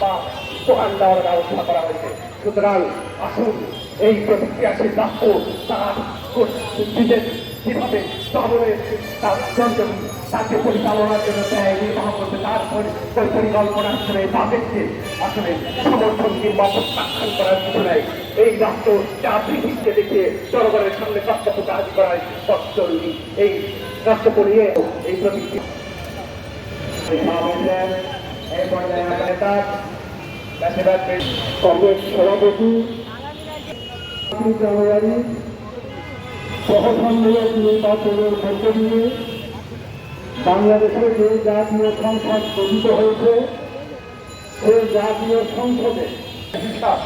বা দোকান দেওয়ার ব্যবস্থা করা হয়েছে। সুতরাং আসুন, এই প্রতিক্রিয়াশীল রাষ্ট্র তারা নিজের কীভাবে শহরের তার তাকে পরিচালনার জন্য দেয় নির্বাহ করতে তার পরি- পরি- পরিকল্পনা করে তাদেরকে আসলে সমর্থন কিংবা প্রত্যাখ্যান করার কিছু নেই। এই রাষ্ট্র জাতিকে দেখিয়ে জনগণের সামনে কর্তব্য কাজ করায় জরুরি এই রাষ্ট্রকে নিয়ে এই প্রতিক্রিয়া কংগ্রেস সভাপতি, জানুয়ারি সহসম্মেলক নির্বাচনের মধ্য দিয়ে বাংলাদেশে যে জাতীয় সংসদ গঠিত হয়েছে সেই জাতীয় সংসদে হিসাব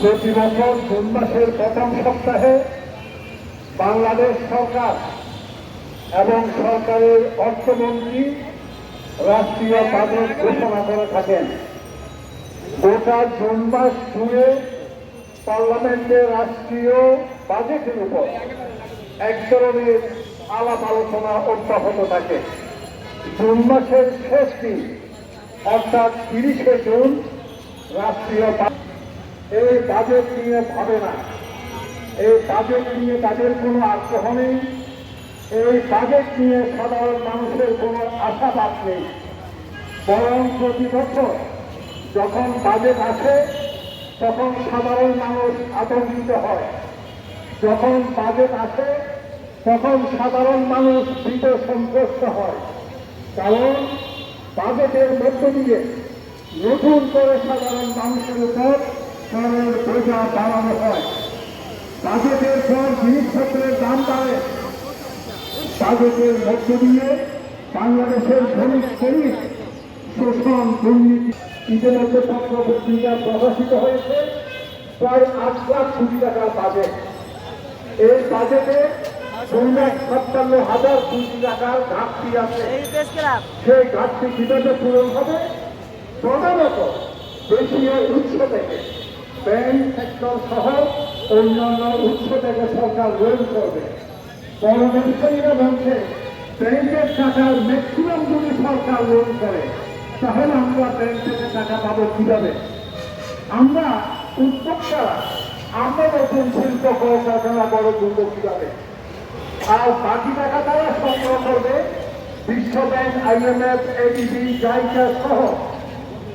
প্রতি বছর জুন মাসের প্রথম সপ্তাহে বাংলাদেশ সরকার এবং সরকারের অর্থমন্ত্রী রাষ্ট্রীয় বাজেট ঘোষণা করে থাকেন। গোটা জুন মাস জুড়ে পার্লামেন্টে রাষ্ট্রীয় বাজেটের উপর এক ধরনের আলাপ আলোচনা অব্যাহত থাকে। জুন মাসের শেষ দিন, অর্থাৎ তিরিশে জুন, রাষ্ট্রীয় এই বাজেট নিয়ে ভাবে না। এই বাজেট নিয়ে তাদের কোনো আগ্রহ নেই। এই বাজেট নিয়ে সাধারণ মানুষের আশাবাদ নেই বরং প্রতি যখন বাজেট আসে তখন সাধারণ মানুষ আতঙ্কিত হয়। যখন বাজেট আসে তখন সাধারণ মানুষ ভীত সন্ত্রস্ত হয়। কারণ বাজেটের মধ্য দিয়ে নতুন করে সাধারণ মানুষের উপর করের বোঝা বাড়ানো হয়। বাজেটের পর জিনিসপত্রের দাম বাড়ে। বাজেটের মধ্য দিয়ে বাংলাদেশের ধনিক শ্রেণির শোষণ দুর্নীতি ইতিমধ্যে পত্র পত্রিকা প্রকাশিত হয়েছে। প্রায় আট লাখ কোটি টাকার বাজেট এই বাজেটে দুই ছাপ্পান্ন হাজার কোটি টাকার ঘাটতি আছে। সেই ঘাটতি কীভাবে পূরণ হবে? প্রধানত দেশীয় উৎস থেকে। ব্যাংক সেক্টর সহ অন্যান্য উৎস থেকে সরকার লোন করবে। ব্যবসায়ীরা বলছে ব্যাংকের টাকার ম্যাক্সিমাম যদি সরকার লোন করে, তাহলে আমরা ব্যাংক থেকে টাকা পাবো কীভাবে? আমরা উদ্যোক্তারা আমরা নতুন শিল্প কলকারখানা বড় করব কীভাবে? আর বাকি টাকা তারা সংগ্রহ করবে। বিশ্ব ব্যাংক আইএমএফ এডিবি জাইকা সহ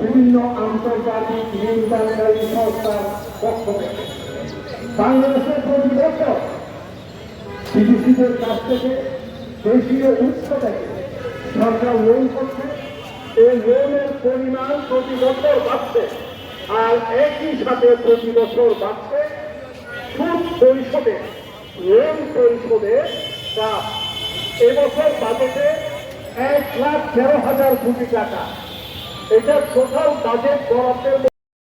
বিভিন্ন আন্তর্জাতিক ঋণদানকারী সংস্থার পক্ষ থেকে। বাংলাদেশের প্রতি বছর বিদেশিদের কাছ থেকে দেশীয় উৎস থেকে সরকার লোন করছে এই লোনের পরিমাণ প্রতি বছর বাড়ছে। আর একই সাথে প্রতি বছর বাড়ছে সুদ পরিশোধে লোন পরিশোধে চাপ এবছর বাজেটে এক লাখ তেরো হাজার কোটি টাকা। এটা টোটাল বাজেট বরাদ্দের